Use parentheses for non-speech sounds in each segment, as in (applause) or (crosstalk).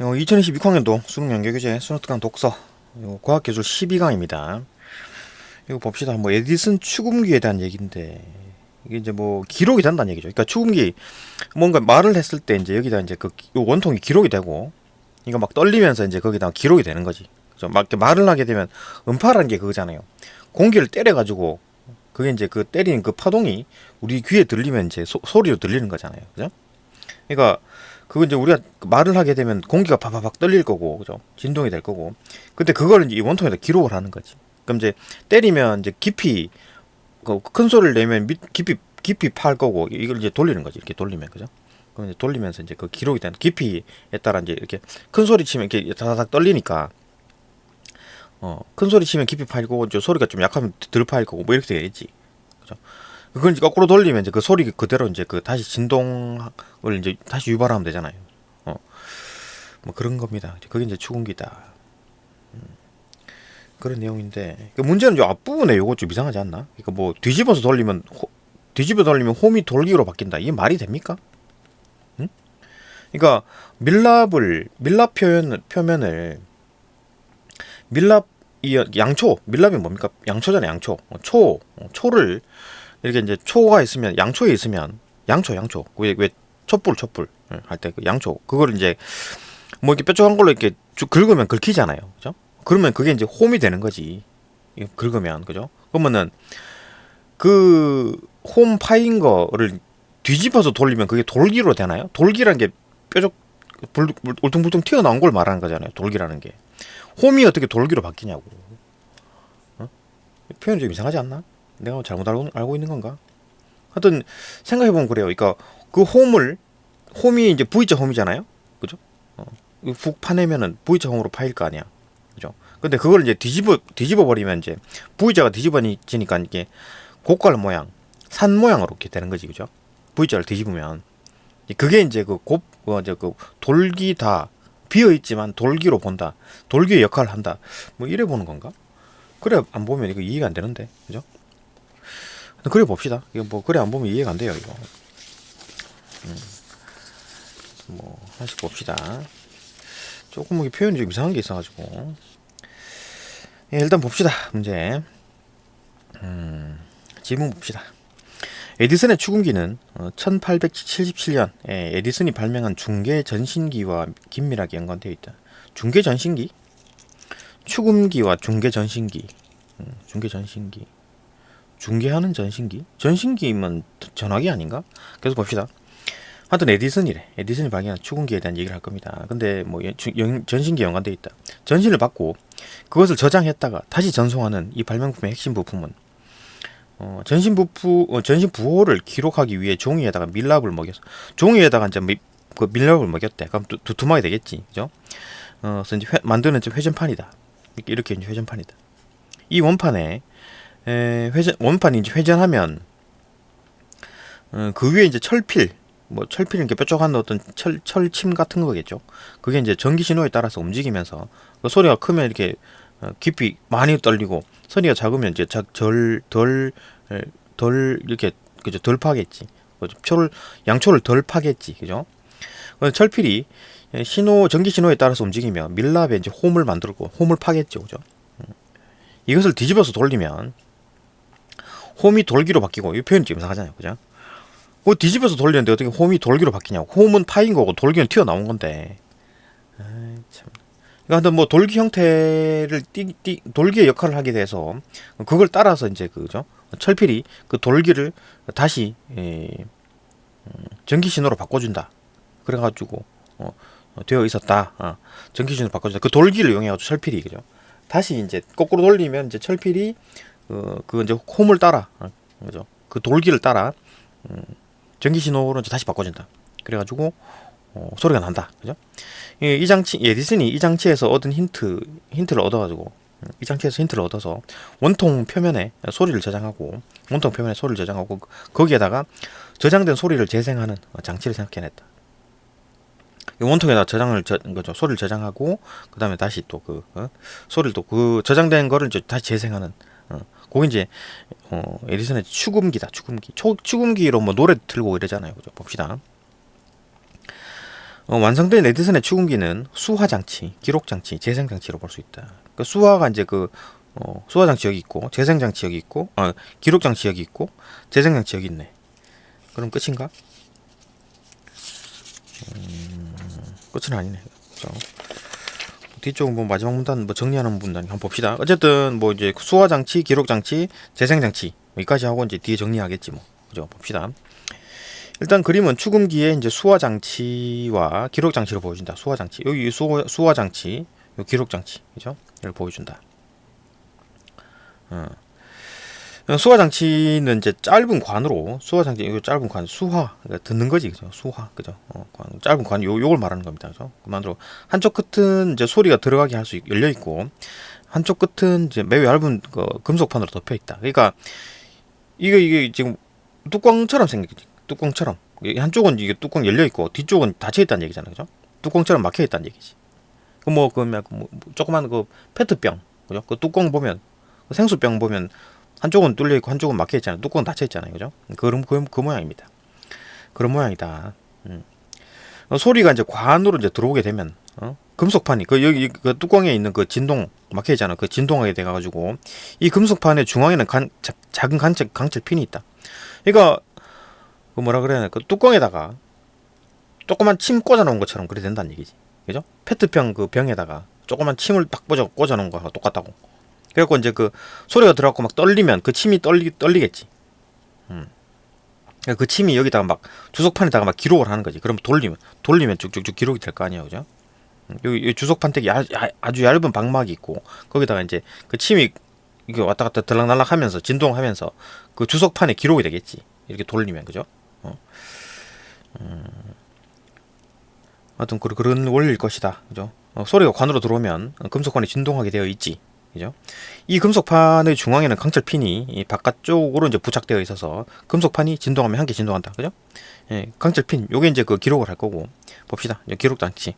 어, 2020 6학년도 수능 연계교재 수능특강 독서 요 과학기술 12강입니다. 이거 봅시다. 뭐 에디슨 추금기에 대한 얘기인데 이게 이제 뭐 기록이 된다는 얘기죠. 그러니까 추금기 뭔가 말을 했을 때 이제 여기다 이제 그요 원통이 기록이 되고 이거 막 떨리면서 이제 거기다 기록이 되는 거지. 그죠? 막 말을 하게 되면 음파라는 게 그거잖아요. 공기를 때려 가지고 그게 이제 그 때리는 그 파동이 우리 귀에 들리면 이제 소, 소리로 들리는 거잖아요. 그죠? 그러니까 그거 이제 우리가 말을 하게 되면 공기가 바바박 떨릴 거고, 그죠? 진동이 될 거고. 근데 그걸 이제 이 원통에다 기록을 하는 거지. 그럼 이제 때리면 이제 깊이 그큰 소리를 내면 밑 깊이 깊이 팔 거고 이걸 이제 돌리는 거지. 이렇게 돌리면 그죠? 그럼 이제 돌리면서 이제 그 기록이 되는 깊이에 따라 이제 이렇게 큰 소리 치면 이렇게 다다닥 떨리니까 어, 큰 소리 치면 깊이 팔고 이제 소리가 좀 약하면 덜팔 거고 뭐 이렇게 되겠지. 그죠? 그걸 이제 거꾸로 돌리면 이제 그 소리 그대로 이제 그 다시 진동을 이제 다시 유발하면 되잖아요. 어. 뭐 그런 겁니다. 그게 이제 추궁기다. 음. 그런 내용인데 그 문제는 요 앞부분에 요거 좀 이상하지 않나? 그러니까 뭐 뒤집어서 돌리면 호, 뒤집어 돌리면 홈이 돌기로 바뀐다. 이게 말이 됩니까? 응? 그러니까 밀랍을 밀랍 표현 표면을 밀랍 이 양초 밀랍이 뭡니까? 양초잖아요. 양초. 어, 초 어, 초를 이렇게 이제 초가 있으면 양초에 있으면 양초 양초 왜 왜 촛불 촛불 할 때 그 양초 그걸 이제 뭐 이렇게 뾰족한 걸로 이렇게 쭉 긁으면 긁히잖아요. 그죠? 그러면 그게 이제 홈이 되는 거지. 긁으면 그죠? 그러면은 그 홈 파인 거를 뒤집어서 돌리면 그게 돌기로 되나요? 돌기라는 게 뾰족 불, 불- 울퉁불퉁 튀어나온 걸 말하는 거잖아요. 돌기라는 게. 홈이 어떻게 돌기로 바뀌냐고. 어? 표현이 좀 이상하지 않나? 내가 잘못 알고, 알고 있는 건가? 하여튼 생각해보면 그래요. 그러니까 그 홈을 홈이 이제 V자 홈이잖아요. 그죠? 어. 푹 파내면은 V자 홈으로 파일 거 아니야. 그죠? 근데 그걸 이제 뒤집어 뒤집어 버리면 이제 V자가 뒤집어지니까 이게 곡갈 모양, 산 모양으로 이렇게 되는 거지, 그죠? V자를 뒤집으면 그게 이제 그 곱, 어, 이제 그 돌기 다 비어 있지만 돌기로 본다, 돌기의 역할을 한다. 뭐 이래 보는 건가? 그래 안 보면 이거 이해가 안 되는데, 그죠? 근데 그래 봅시다. 이거 뭐 그래 안 보면 이해가 안 돼요, 이거. 음. 뭐 하나씩 봅시다. 조금 뭐 표현이 좀 이상한 게 있어가지고. 예, 일단 봅시다. 문제. 음, 지문 봅시다. 에디슨의 추궁기는 1877년 에디슨이 발명한 중계 전신기와 긴밀하게 연관되어 있다. 중계 전신기? 추궁기와 중계 전신기. 음, 중계 전신기. 중계하는 전신기? 전신기면 전화기 아닌가? 계속 봅시다. 하여튼 에디슨이래. 에디슨이 발견한 추궁기에 대한 얘기를 할 겁니다. 근데 뭐 전신기 연관돼 있다. 전신을 받고 그것을 저장했다가 다시 전송하는 이 발명품의 핵심 부품은 어, 전신 부품 어, 전신 부호를 기록하기 위해 종이에다가 밀랍을 먹였어. 종이에다가 이제 미, 그 밀랍을 먹였대. 그럼 두, 두툼하게 되겠지, 그죠? 어, 그래서 이제 회, 만드는 이제 회전판이다. 이렇게, 이제 회전판이다. 이 원판에 에, 회전 원판이 이제 회전하면 어, 그 위에 이제 철필 뭐 철필 이렇게 뾰족한 어떤 철 철침 같은 거겠죠. 그게 이제 전기 신호에 따라서 움직이면서 그 소리가 크면 이렇게 어, 깊이 많이 떨리고 소리가 작으면 이제 절덜덜 이렇게 그죠 덜 파겠지. 그죠? 초를 양초를 덜 파겠지. 그죠? 그 철필이 신호 전기 신호에 따라서 움직이면 밀랍에 이제 홈을 만들고 홈을 파겠죠. 그죠? 음. 이것을 뒤집어서 돌리면 홈이 돌기로 바뀌고 이 표현이 좀 이상하잖아요. 그죠? 그 뒤집어서 돌리는데 어떻게 홈이 돌기로 바뀌냐고. 홈은 파인 거고 돌기는 튀어나온 건데. 아이, 참. 그러니까 뭐 돌기 형태를 띠, 띠, 돌기의 역할을 하게 돼서 그걸 따라서 이제 그죠 철필이 그 돌기를 다시 에, 음, 전기 신호로 바꿔준다. 그래가지고 어, 어, 되어 있었다. 어, 전기 신호로 바꿔준다. 그 돌기를 이용해가지고 철필이 그죠. 다시 이제 거꾸로 돌리면 이제 철필이 어, 그 이제 홈을 따라 어, 그죠. 그 돌기를 따라 음, 전기 신호로 이제 다시 바꿔준다. 그래가지고 어, 소리가 난다. 그죠? 이, 이 장치 에디슨이 이 장치에서 얻은 힌트 힌트를 얻어가지고 음, 이 장치에서 힌트를 얻어서 원통 표면에 소리를 저장하고 원통 표면에 소리를 저장하고 거기에다가 저장된 소리를 재생하는 어, 장치를 생각해냈다. 이 원통에다 저장을 저, 거죠 소리를 저장하고 그 다음에 다시 또그 어? 소리를 또 그 저장된 거를 다시 재생하는 어, 그게 이제 어, 에디슨의 추금기다 추금기 초, 추금기로 뭐 노래 틀고 이러잖아요 그죠 봅시다 어, 완성된 에디슨의 추궁기는 수화 장치, 기록 장치, 재생 장치로 볼 수 있다. 그 수화가 이제 그 어, 수화 장치 여기 있고 재생 장치 여기 있고 어, 기록 장치 여기 있고 재생 장치 여기 있네. 그럼 끝인가? 음, 끝은 아니네. 그죠? 뒤쪽은 뭐 마지막 문단 뭐 정리하는 문단 한번 봅시다. 어쨌든 뭐 이제 수화 장치, 기록 장치, 재생 장치 여기까지 하고 이제 뒤에 정리하겠지 뭐. 그죠? 봅시다. 일단 그림은 추금기에 이제 수화 장치와 기록 장치를 보여준다. 수화 장치 여기 수화, 수화 장치, 요 기록 장치, 그죠? 이를 보여준다. 어. 수화 장치는 이제 짧은 관으로 수화 장치 이거 짧은 관 수화. 그러니까 듣는 거지 그죠? 수화 그죠? 어, 관, 짧은 관 요, 요걸 말하는 겁니다 그죠? 그만으로 한쪽 끝은 이제 소리가 들어가게 할 수 열려 있고 한쪽 끝은 이제 매우 얇은 그 금속판으로 덮여 있다. 그러니까 이게 이게 지금 뚜껑처럼 생겼지 뚜껑처럼. 이 한쪽은 이게 뚜껑 열려 있고 뒤쪽은 닫혀 있다는 얘기잖아요 그죠? 뚜껑처럼 막혀 있다는 얘기지. 그뭐 그뭐 뭐, 조그만 그 페트병 그죠? 그 뚜껑 보면 그 생수병 보면 한쪽은 뚫려 있고 한쪽은 막혀 있잖아요. 뚜껑은 닫혀 있잖아요. 그죠? 그런 그, 그 모양입니다. 그런 모양이다. 음. 어, 소리가 이제 관으로 이제 들어오게 되면 어? 금속판이 그 여기 그 뚜껑에 있는 그 진동 막혀 있잖아. 그 진동하게 돼 가지고 이 금속판의 중앙에는 간, 자, 작은 강철 강철 핀이 있다. 그러니까 그 뭐라 그래야 그 뚜껑에다가 조그만 침 꽂아 놓은 것처럼 그래 된다는 얘기지. 그죠? 페트병 그 병에다가 조그만 침을 딱 꽂아 꽂아 놓은 거하고 똑같다고. 그래갖고 이제 그 소리가 들어갖고 막 떨리면 그 침이 떨리 떨리겠지. 음. 그러니까 그 침이 여기다가 막 주석판에다가 막 기록을 하는 거지. 그럼 돌리면 돌리면 쭉쭉쭉 기록이 될 거 아니야, 그죠? 음, 여기, 주석판택이 아, 아주 얇은 방막이 있고 거기다가 이제 그 침이 이게 왔다 갔다 들락날락 하면서 진동하면서 그 주석판에 기록이 되겠지. 이렇게 돌리면 그죠? 어. 음. 하여튼 그런 원리일 것이다, 그죠? 어, 소리가 관으로 들어오면 금속관이 진동하게 되어 있지. 그죠? 이 금속판의 중앙에는 강철핀이 바깥쪽으로 이제 부착되어 있어서 금속판이 진동하면 한 개 진동한다. 그죠? 예, 강철핀 요게 이제 그 기록을 할 거고 봅시다. 기록 장치.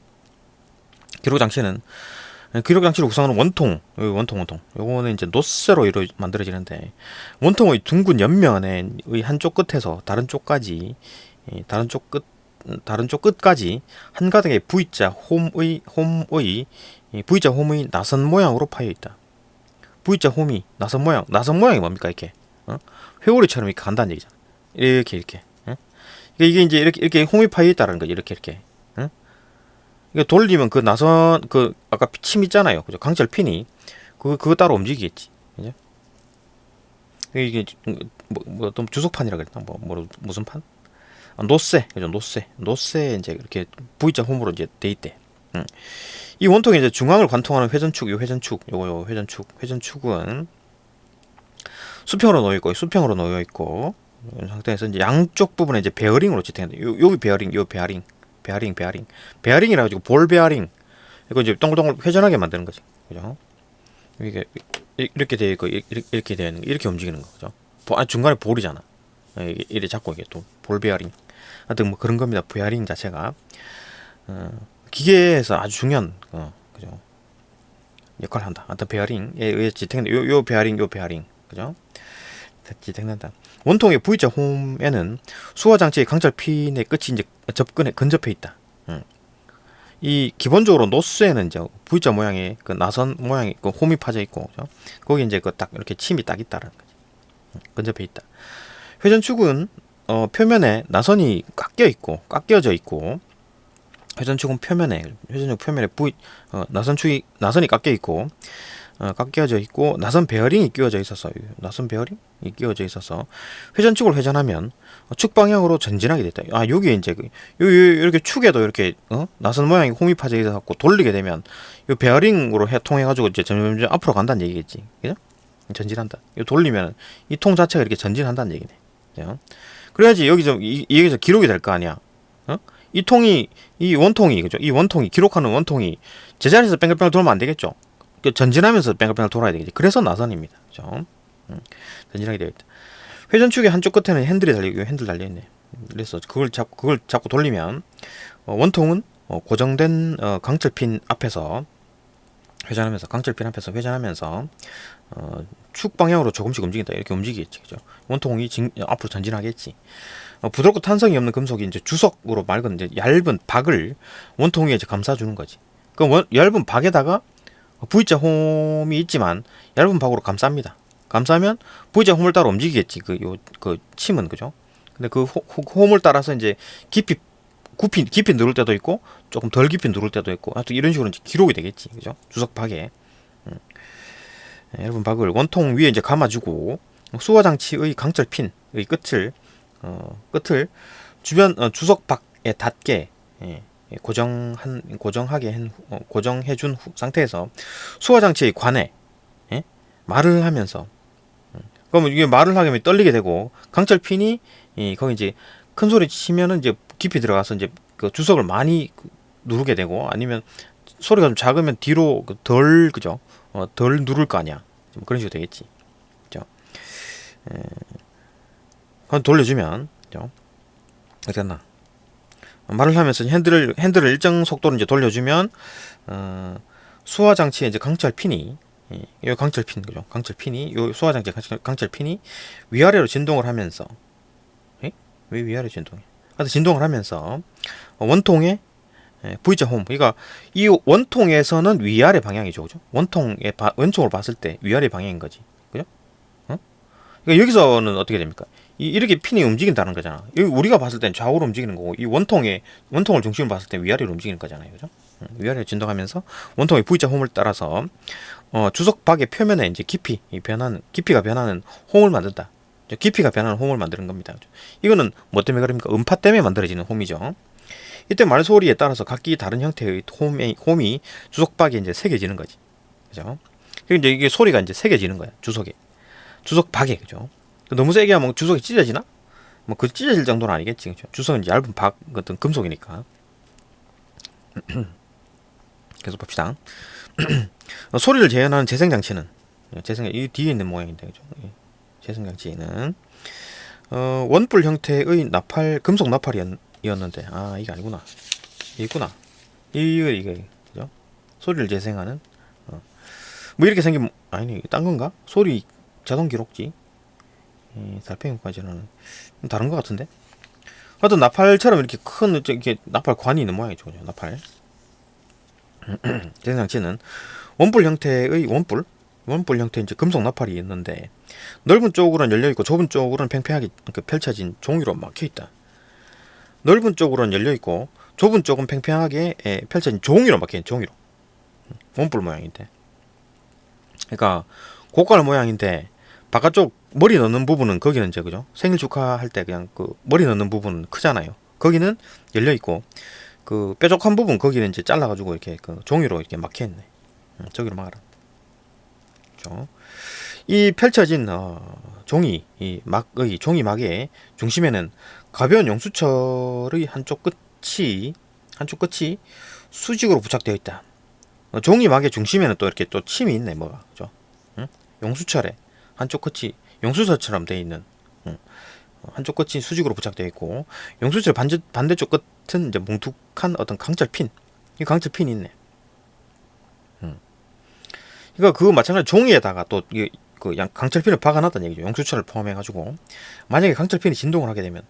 기록 장치는 예, 기록 장치를 구성하는 원통, 원통 원통. 요거는 이제 노쇠로 이루 만들어지는데 원통의 둥근 옆면의 한쪽 끝에서 다른 쪽까지 다른 쪽 끝 다른 쪽 끝까지 한가득의 V자 홈의 홈의 V자 홈의 나선 모양으로 파여 있다. V자 홈이 나선 모양, 나선 모양이 뭡니까 이렇게? 어? 회오리처럼 이렇게 간다는 얘기잖아. 이렇게 이렇게. 어? 이게 이제 이렇게 이렇게 홈이 파여 있다는 거지. 이렇게 이렇게. 어? 이거 돌리면 그 나선 그 아까 침 있잖아요. 그죠? 강철 핀이 그 그거 따로 움직이겠지. 그죠? 이게 뭐뭐 주석판이라 그랬나? 뭐, 뭐 무슨 판? 아, 노쇠 그죠? 노쇠 노쇠 이제 이렇게 V자 홈으로 이제 돼 있대. 응. 이 원통이 이제 중앙을 관통하는 회전축, 요 회전축, 요거 요 회전축, 회전축은 수평으로 놓여 있고 수평으로 놓여 있고 이런 상태에서 이제 양쪽 부분에 이제 베어링으로 지탱한다. 요 여기 베어링, 요 베어링, 베어링, 베어링, 베어링이라 가지고 볼 베어링. 이거 이제 동글동글 회전하게 만드는 거지, 그죠? 이게 이렇게 돼 있고 이렇게 되는 이렇게 움직이는 거, 그죠? 아 중간에 볼이잖아. 이게 이래 잡고 이게 또 볼 베어링. 하여튼 뭐 그런 겁니다. 베어링 자체가. 어. 기계에서 아주 중요한 어, 그죠 역할을 한다. 어떤 베어링에 의해 지탱된 요, 요 베어링 요 베어링 그죠 지탱된다. 원통의 V자 홈에는 수화 장치의 강철 핀의 끝이 이제 접근에 근접해 있다. 음. 이 기본적으로 노스에는 이제 V자 모양의 그 나선 모양의 그 홈이 파져 있고 그죠? 거기 이제 그 딱 이렇게 침이 딱 있다라는 거지. 음, 근접해 있다. 회전축은 어, 표면에 나선이 깎여 있고 깎여져 있고 회전축은 표면에 회전축 표면에 부위 어, 나선축이 나선이 깎여 있고 어, 깎여져 있고 나선 베어링이 끼워져 있어서 나선 베어링이 끼워져 있어서 회전축을 회전하면 어, 축 방향으로 전진하게 됐다. 아 여기 이제 그, 요, 요 이렇게 축에도 이렇게 어? 나선 모양이 홈이 파져 있어 갖고 돌리게 되면 요 베어링으로 해 통해 가지고 이제 점점 앞으로 간다는 얘기겠지. 그죠? 전진한다. 요 돌리면 이 통 자체가 이렇게 전진한다는 얘기네. 그죠? 그래야지 여기서 이, 여기서 기록이 될 거 아니야. 어? 이 통이 이 원통이 그죠? 이 원통이 기록하는 원통이 제자리에서 뺑글뺑글 돌면 안 되겠죠. 그 전진하면서 뺑글뺑글 돌아야 되겠지. 그래서 나선입니다. 그죠? 음, 전진하게 되어 있다. 회전축의 한쪽 끝에는 핸들이 달리고 핸들 달려 있네. 그래서 그걸 잡고 그걸 잡고 돌리면 어, 원통은 어, 고정된 어, 강철핀 앞에서 회전하면서 강철핀 앞에서 회전하면서 어, 축 방향으로 조금씩 움직인다 이렇게 움직이겠지 그죠 원통이 진, 앞으로 전진하겠지 어, 부드럽고 탄성이 없는 금속이 이제 주석으로 맑은 이제 얇은 박을 원통에 이제 감싸주는 거지. 그 원, 얇은 박에다가 V자 홈이 있지만 얇은 박으로 감쌉니다. 감싸면 V자 홈을 따라 움직이겠지. 그 요그 침은 그죠? 근데 그 호- 호- 홈을 따라서 이제 깊이 깊이 깊이 누를 때도 있고 조금 덜 깊이 누를 때도 있고 하여튼 이런 식으로 이제 기록이 되겠지. 그죠? 주석 박에. 음. 예, 얇은 박을 원통 위에 이제 감아주고 수화 장치의 강철 핀의 끝을 어, 끝을 주변 어, 주석 박에 닿게 예, 예, 고정한 고정하게 한 후- 어, 고정해 준 후- 상태에서 수화 장치의 관에 예? 말을 하면서 음, 그러면 이게 말을 하게 되면 떨리게 되고 강철 핀이 이 거기 이제 큰 소리 치면은 이제 깊이 들어가서 이제 그 주석을 많이 그 누르게 되고 아니면 소리가 좀 작으면 뒤로 그덜 그죠 어, 덜 누를 거 아니야. 좀 그런 식으로 되겠지. 그죠? 에, 돌려주면 그죠? 어떻게 됐나? 말을 하면서 핸들을 핸들을 일정 속도로 이제 돌려주면 어, 수화 장치에 이제 강철 핀이 예, 이 강철 핀 그죠? 강철 핀이 요 수화 장치 강철, 강철 핀이 위아래로 진동을 하면서 예? 왜 위아래 진동해? 하여튼 진동을 하면서 원통에 예, V자 홈. 그러니까 이 원통에서는 위아래 방향이죠. 그죠? 원통의 바, 왼쪽으로 봤을 때 위아래 방향인 거지. 그죠? 어? 그러니까 여기서는 어떻게 됩니까? 이, 이렇게 핀이 움직인다는 거잖아. 여기 우리가 봤을 땐 좌우로 움직이는 거고 이 원통에 원통을 중심으로 봤을 때 위아래로 움직이는 거잖아요. 그죠? 음, 위아래로 진동하면서 원통의 V자 홈을 따라서 어, 주석 박의 표면에 이제 깊이 이 변하는 깊이가 변하는 홈을 만든다. 저 깊이가 변하는 홈을 만드는 겁니다. 이거는 뭐 때문에 그럽니까? 음파 때문에 만들어지는 홈이죠. 이때 말소리에 따라서 각기 다른 형태의 홈이, 홈이 주석박에 이제 새겨지는 거지. 그죠? 그리고 이제 이게 소리가 이제 새겨지는 거야. 주석에. 주석박에. 그죠? 너무 세게 하면 주석이 찢어지나? 뭐 그 찢어질 정도는 아니겠지. 그죠? 주석은 이제 얇은 박 같은 금속이니까. (clears throat) 계속 봅시다. 어, (clears throat) 소리를 재현하는 재생 장치는 재생 이 뒤에 있는 모양인데 그죠? 예. 재생 장치는 어, 원뿔 형태의 나팔 금속 나팔이 었는데 아 이게 아니구나. 이게 있구나. 이거 이거 그죠? 소리를 재생하는 어. 뭐 이렇게 생긴 이게 딴 건가? 소리 자동 기록지. 이 달팽이까지는 다른 것 같은데? 하여튼 나팔처럼 이렇게 큰 이렇게 나팔 관이 있는 모양이죠 그죠? 나팔. (clears throat) 재생장치는 원뿔 형태의 원뿔? 원뿔 형태의 이제 금속 나팔이 있는데 넓은 쪽으로는 열려 있고 좁은 쪽으로는 팽팽하게 그 펼쳐진 종이로 막혀 있다. 넓은 쪽으로는 열려 있고 좁은 쪽은 팽팽하게 예, 펼쳐진 종이로 있는 종이로 원뿔 모양인데. 그러니까 고깔 모양인데 바깥쪽 머리 넣는 부분은 거기는 이제 그죠 생일 축하할 때 그냥 그 머리 넣는 부분은 크잖아요. 거기는 열려 있고 그 뾰족한 부분 거기는 이제 잘라가지고 이렇게 그 종이로 이렇게 막혀 있네. 음, 저기로 막아라. 이 펼쳐진 어, 종이 이 막의 종이 막의 중심에는 가벼운 용수철의 한쪽 끝이 한쪽 끝이 수직으로 부착되어 있다. 어, 종이 막의 중심에는 또 이렇게 또 침이 있네 뭐가 그죠? 응? 용수철에 한쪽 끝이 용수철처럼 되어 있는 응. 어, 한쪽 끝이 수직으로 부착되어 있고 용수철 반대 반대쪽 끝은 이제 뭉툭한 어떤 강철 핀. 이 강철 핀이 있네. 응. 그러니까 그거 마찬가지 종이에다가 또 이게 그 양- 강철핀을 박아놨다는 얘기죠. 용수철을 포함해가지고 만약에 강철핀이 진동을 하게 되면 어,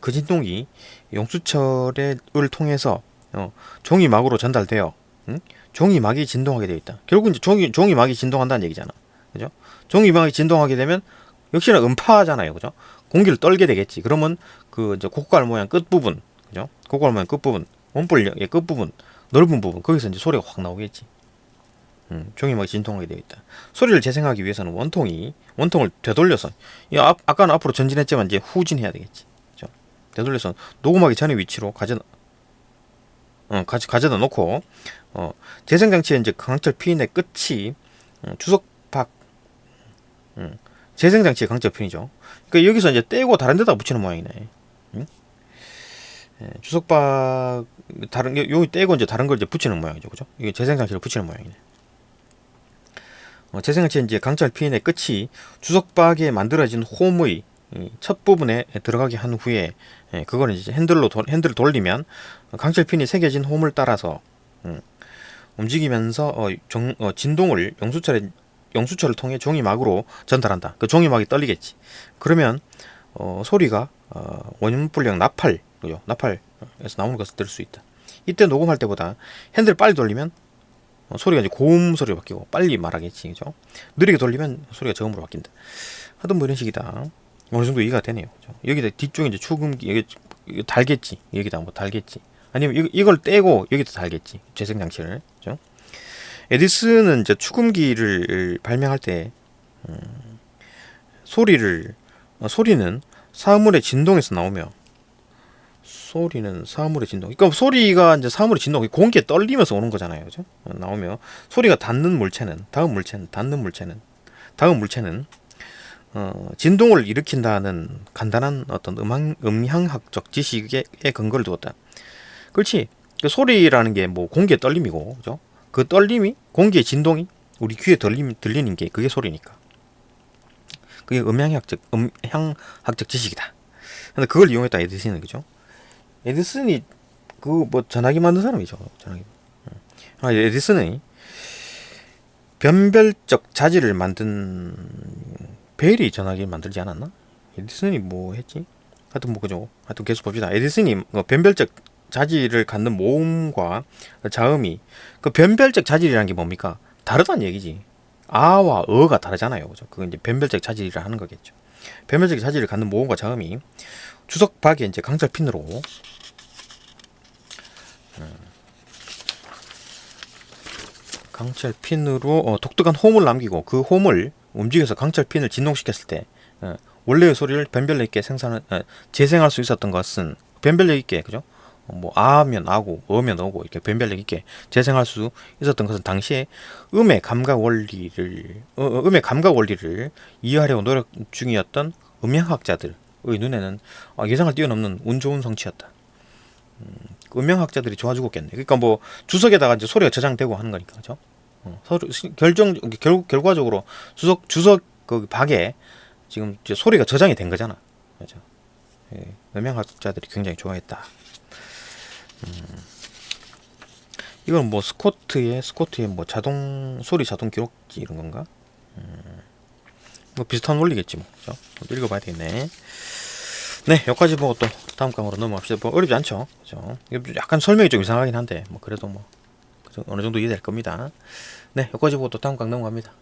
그 진동이 용수철을 통해서 어, 종이막으로 전달되어 응? 종이막이 진동하게 되어 있다. 결국 이제 종이 종이막이 진동한다는 얘기잖아. 그죠? 종이막이 진동하게 되면 역시나 음파잖아요. 그죠? 공기를 떨게 되겠지. 그러면 그 이제 고깔 모양 끝 부분, 그죠? 고깔 모양 끝 부분, 원뿔의 끝 부분, 넓은 부분 거기서 이제 소리가 확 나오겠지. 음, 종이막이 진동하게 되어 있다. 소리를 재생하기 위해서는 원통이 원통을 되돌려서 이 앞, 아까는 앞으로 전진했지만 이제 후진해야 되겠지. 그죠? 되돌려서 녹음하기 전의 위치로 가져 어, 가져, 가져다 놓고 어, 재생 장치의 이제 강철 핀의 끝이 어, 주석박 음, 재생 장치의 강철 핀이죠. 그러니까 여기서 이제 떼고 다른 데다 붙이는 모양이네. 응? 예, 주석박 다른 요- 여기 떼고 이제 다른 걸 이제 붙이는 모양이죠, 그죠? 이게 재생 장치를 붙이는 모양이네. 어, 재생 장치 이제 강철 피인의 끝이 주석박에 만들어진 홈의 이 첫 부분에 들어가게 한 후에 예, 그거는 이제 핸들로 도, 핸들을 돌리면 강철 핀이 새겨진 홈을 따라서 음, 움직이면서 어, 정, 어, 진동을 용수철에 용수철을 통해 종이막으로 전달한다. 그 종이막이 떨리겠지. 그러면 어, 소리가 어, 원음 불량 나팔 그죠? 나팔에서 나오는 것을 들을 수 있다. 이때 녹음할 때보다 핸들 빨리 돌리면 어, 소리가 이제 고음 소리로 바뀌고 빨리 말하겠지, 그죠? 느리게 돌리면 소리가 저음으로 바뀐다. 하여튼 뭐 이런 식이다. 어느 정도 이해가 되네요. 여기다 뒤쪽에 이제 축음기 여기 이거 달겠지. 여기다 뭐 달겠지. 아니면 이, 이걸 떼고 여기다 달겠지. 재생 장치를. 그죠? 에디슨은 이제 축음기를 발명할 때 음, 소리를 어, 소리는 사물의 진동에서 나오며 소리는 사물의 진동. 그러니까 소리가 이제 사물의 진동, 공기에 떨리면서 오는 거잖아요, 그죠? 어, 나오며 소리가 닿는 물체는 다음 물체는 닿는 물체는 다음 물체는 어, 진동을 일으킨다는 간단한 어떤 음향, 음향학적 지식에 근거를 두었다. 그렇지. 그 소리라는 게 뭐 공기의 떨림이고, 그죠? 그 떨림이 공기의 진동이 우리 귀에 들림, 들리는 게 그게 소리니까. 그게 음향학적 음향학적 지식이다. 근데 그걸 이용했다 에디슨은 그죠? 에디슨이 그 뭐 전화기 만든 사람이죠. 전화기. 아 에디슨이 변별적 자질을 만든 벨이 전화기 만들지 않았나? 에디슨이 뭐 했지? 하여튼 뭐 그죠. 하여튼 계속 봅시다. 에디슨이 뭐 변별적 자질을 갖는 모음과 자음이 그 변별적 자질이라는 게 뭡니까? 다르다는 얘기지. 아와 어가 다르잖아요. 그죠? 그건 이제 변별적 자질이라 하는 거겠죠. 변별적 자질을 갖는 모음과 자음이 주석 박에 이제 강철 핀으로 음, 강철 핀으로 어, 독특한 홈을 남기고 그 홈을 움직여서 강철 핀을 진동시켰을 때 어, 원래의 소리를 변별력 있게 생산 어, 재생할 수 있었던 것은 변별력 있게 그죠? 어, 뭐 아면 아고 어면 어고 이렇게 변별력 있게 재생할 수 있었던 것은 당시에 음의 감각 원리를 어, 어, 음의 감각 원리를 이해하려고 노력 중이었던 음향학자들의 눈에는 아, 예상을 뛰어넘는 운 좋은 성취였다. 음, 음향학자들이 좋아 죽었겠네. 그러니까 뭐 주석에다가 이제 소리가 저장되고 하는 거니까 그죠? 어, 시- 결정 결 결과적으로 주석 주석 그 박에 지금 소리가 저장이 된 거잖아. 그죠? 예, 음향학자들이 굉장히 좋아했다. 이건 뭐 스코트의 스코트의 뭐 자동 소리 자동 기록지 이런 건가? 음, 뭐 비슷한 원리겠지 뭐. 그죠? 읽어봐야 되겠네. 네, 여기까지 보고 또 다음 강으로 넘어갑시다. 뭐 어렵지 않죠, 그죠? 약간 설명이 좀 이상하긴 한데 뭐 그래도 뭐? 어느 정도 이해될 겁니다. 네, 여기까지 보고 또 다음 강 넘어갑니다.